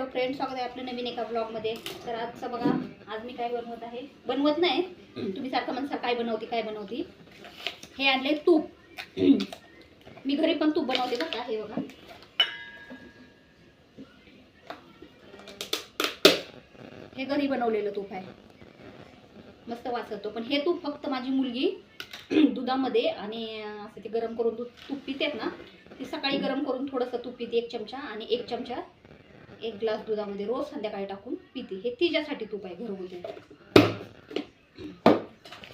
Hello friend स्वागत आहे आपल्या नवीन एका ब्लॉगमध्ये तर आजचं बघा आज मी काय बनवत आहे? बनवत नाही. तुम्ही सारखं म्हणसाल काय बनवती काय बनवती? हे आणले तूप. मी घरी पण तूप बनवते बघा हे बघा. हे घरी बनवलेलं तूप आहे. मस्त वाचतो पण हे तूप फक्त माझी मुलगी दुधामध्ये आणि असं ते गरम करून दूध तूप पितेत ना ती सकाळी गरम करून थोडंसं तूप पिते एक चमचा आणि एक चमचा एक ग्लास दुधामध्ये रोज संध्याकाळी टाकून पिते. हे तिच्यासाठी तूप आहे घरगुती.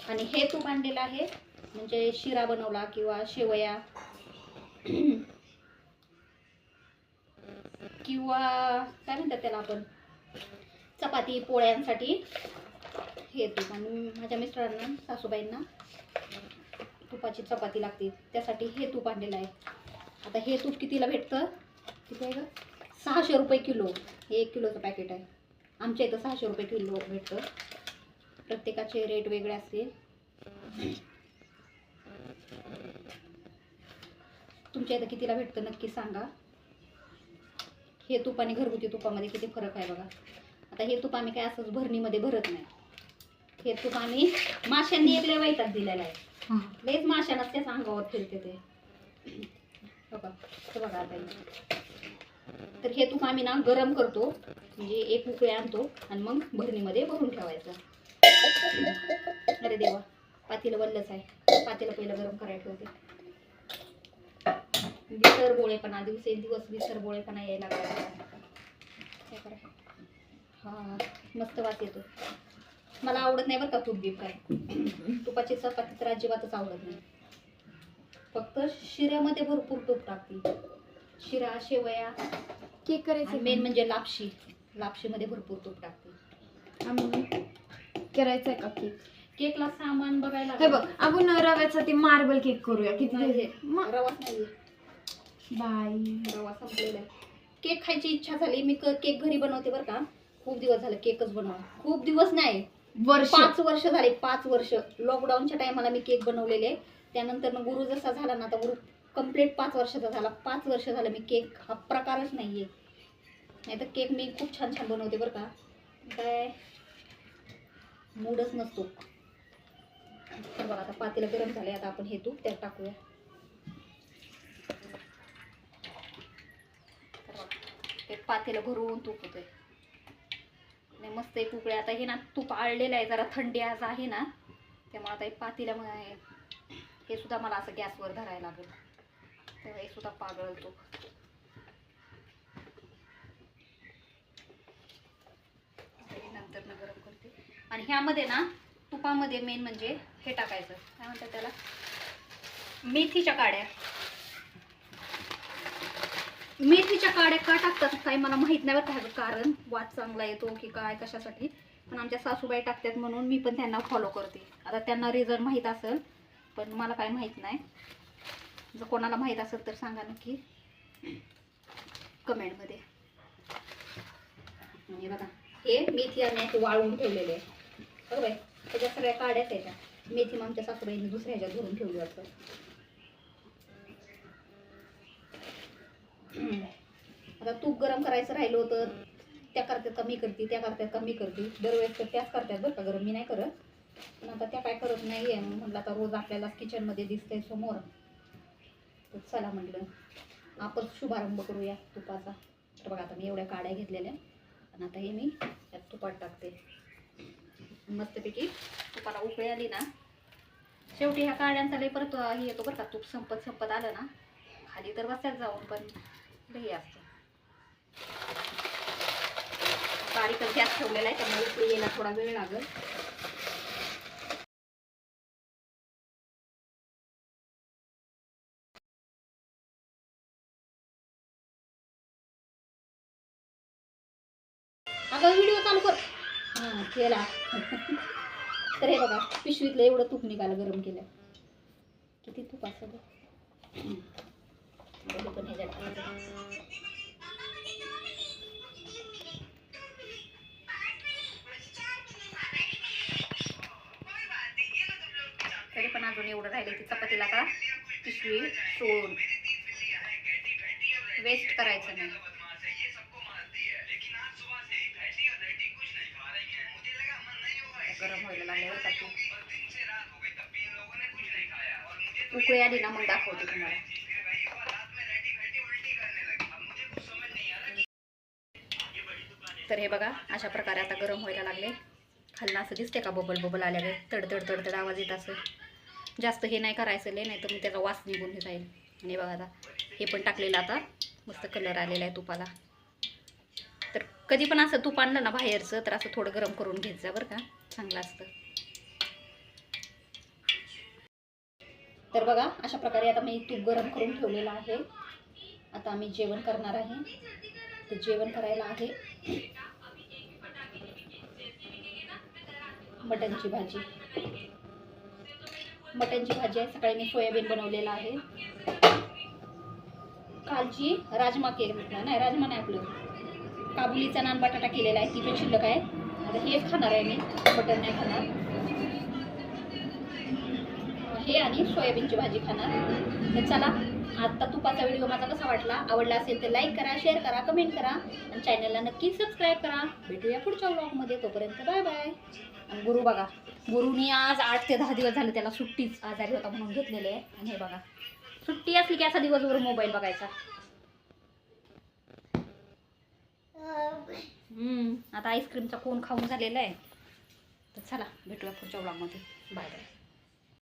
आणि हे तूप आणलेलं आहे म्हणजे शिरा बनवला किंवा शेवया किंवा काय म्हणतात त्याला आपण? चपाती पोळ्यांसाठी हे तूप. आणि माझ्या मिस्टरांना सासूबाईंना तुपाची चपाती लागते. त्यासाठी हे तूप आणलेलं आहे. आता हे तूप कितीला भेटतं? किती आहे का सहाशे रुपये किलो. हे एक किलोचं पॅकेट आहे. आमच्या इथं सहाशे रुपये किलो भेटतं. प्रत्येकाचे रेट वेगळे असतील. तुमच्या इथं कितीला भेटतं नक्की सांगा. हे तूप आणि घरगुती तुपामध्ये किती फरक आहे बघा. आता हे तूप आम्ही काय असंच भरणीमध्ये भरत नाही. हे तूप आम्ही माशांनी एक वैताग दिलेला आहे. लयच माशांनाच त्याच्या अंगावर फिरते ते. बघा बघा आता. तर हे तूप आम्ही ना गरम करतो. म्हणजे एक उकळे आणतो आणि मग भरणीमध्ये भरून ठेवायचं. अरे देवा पातीला वल्लच आहे. पातीला पहिलं गरम करायला ठेवते. विसर बोळेपणा दिवसेंदिवस विसर बोळेपणा यायला लागला. काय करा हा मस्त वास येतो. मला आवडत नाही बरं का तूप बीप काय. तुपाची चपाती तर अजिबातच आवडत नाही. फक्त शिऱ्यामध्ये भरपूर तूप टाकते. शिरा शेवया. केक करायचं मेन म्हणजे लापशी. लापशीमध्ये भरपूर तूप टाकते. आम्ही करायचा आहे का केक? केकला सामान बघायला हे बघ आपण रव्याचा ते मार्बल केक करूया. किती दिवस- रवाच नाही बाई. रवा संपलेला आहे. केक खायची इच्छा झाली. मी क- केक घरी बनवते बरं का. खूप दिवस झाले केकच बनवा खूप दिवस नाही. वर्ष. पाच वर्ष झाले. पाच वर्ष. लॉकडाऊनच्या टायमाला मी केक बनवलेले त्यानंतर मग गुरु जसा झाला ना तर गुरु कंप्लीट पाच वर्षाचा झाला. पाच वर्ष झालं मी केक हा प्रकारच नाही आहे नाही तर केक मी खूप छान छान बनवते बरं का. काय? मूडच नसतो. तर बघा आता पातेलं गरम झाले आता आपण हे तूप त्यात टाकूया. तर ते भरून तूप होतंय. आणि मस्त एक उकळे. आता हे ना तूप आळलेलं आहे जरा थंडी आज आहे ना त्यामुळे आता एक पातेल्यामुळे हे सुद्धा मला असं गॅसवर धरायला लागेल. तेव्हा सुद्धा पागळ नंतर न गरम करते. आणि ह्यामध्ये ना तुपामध्ये मेन म्हणजे हे टाकायचं. काय म्हणतात त्याला? मेथीच्या काड्या. मेथीच्या काड्या का टाकतात काही मला माहीत नाही बरं का कारण. वाद चांगला येतो की काय कशासाठी. पण आमच्या सासूबाई टाकतात म्हणून मी पण त्यांना फॉलो करते. आता त्यांना रिझन माहीत असेल पण मला काय माहीत नाही. जर कोणाला माहीत असेल तर सांगा नक्की. कमेंटमध्ये म्हणजे बघा हे मेथी आणि असे वाळवून ठेवलेले आहे बरोबर आहे? त्याच्या सगळ्या काड्याच आहेत त्या. मेथी मग आमच्या सासूबाईने दुसऱ्या ह्याच्यात भरून ठेवली वाटतं. आता तूप गरम करायचं राहिलं होतं त्या करतात कमी करती करते त्या करतात कमी करती करते. दरवेळेस तर त्याच करतात बरं का गरम मी नाही करत. पण आता त्या काय करत नाही आहे म्हटलं आता रोज आपल्याला किचनमध्ये दिसतंय समोर. तर चला म्हटलं आपण शुभारंभ करूया तुपाचा. तर बघा आता मी एवढ्या काड्या घेतलेल्या आणि आता हे मी त्यात तुपात टाकते. मस्तपैकी तुपाला उकळी आली ना शेवटी ह्या काड्यांचा लई परत हे येतो बरं का तूप संपत संपत आलं ना खाली तर बसतात जाऊन पण लई असतं. बारीकच गॅस ठेवलेला आहे त्यामुळे उकळी यायला थोडा वेळ लागेल. अगं व्हिडिओ चालू कर. हां केला. तर हे बघा पिशवीतलं एवढं तूप निघालं गरम केलं. किती तूप असं हे पण ह्याच्यात तरी पण अजून एवढं राहिले ती चपातीला का पिशवी सोडून. वेस्ट करायचं नाही. गरम व्हायला लागले बरं का उकळी आली ना मग दाखवते तुम्हाला. तर हे बघा अशा प्रकारे आता गरम व्हायला लागले. खालनं असं दिसते का बबल बबल आल्यावर तडतड तडतड आवाज येत असं जास्त हे नाही करायचं ले नाही तर मग त्याचा वास निघून हे जाईल. आणि बघा आता हे पण टाकलेलं आता. मस्त कलर आलेला आहे तुपाला. तर कधी पण असं तूप आणलं ना बाहेरचं तर असं थोडं गरम करून घेत जा बरं का? चांगलं असतं. तर बघा अशा प्रकारे आता मी तूप गरम करून ठेवलेलं आहे. आता आम्ही जेवण करणार आहे. तर जेवण करायला आहे. मटनची भाजी. मटनची भाजी आहे. सकाळी मी सोयाबीन बनवलेलं आहे. कालची राजमा केला नाही राजमा नाही आपलं. काबुलीचा नान बटाटा केलेला आहे. ती पण शिल्लक आहे. आता हेच खाणार आहे मी मटन नाही खाणार. हे आणि सोयाबीनची भाजी खाणार. तर चला आत्ता तुपाचा व्हिडिओ माझा कसा वाटला आवडला असेल तर लाईक करा शेअर करा कमेंट करा. आणि चॅनलला नक्की सबस्क्राईब करा. भेटूया पुढच्या व्लॉगमध्ये तोपर्यंत बाय बाय आणि गुरु बघा गुरुनी आज आठ ते दहा दिवस झाले त्याला सुट्टीच आजारी होता म्हणून घेतलेले आहे. आणि हे बघा सुट्टी असली की असा दिवसभर मोबाईल बघायचा. आता आईस्क्रीमचा कोण खाऊन झालेला आहे. तर चला भेटूया पुढच्या ब्लॉगमध्ये बाय बाय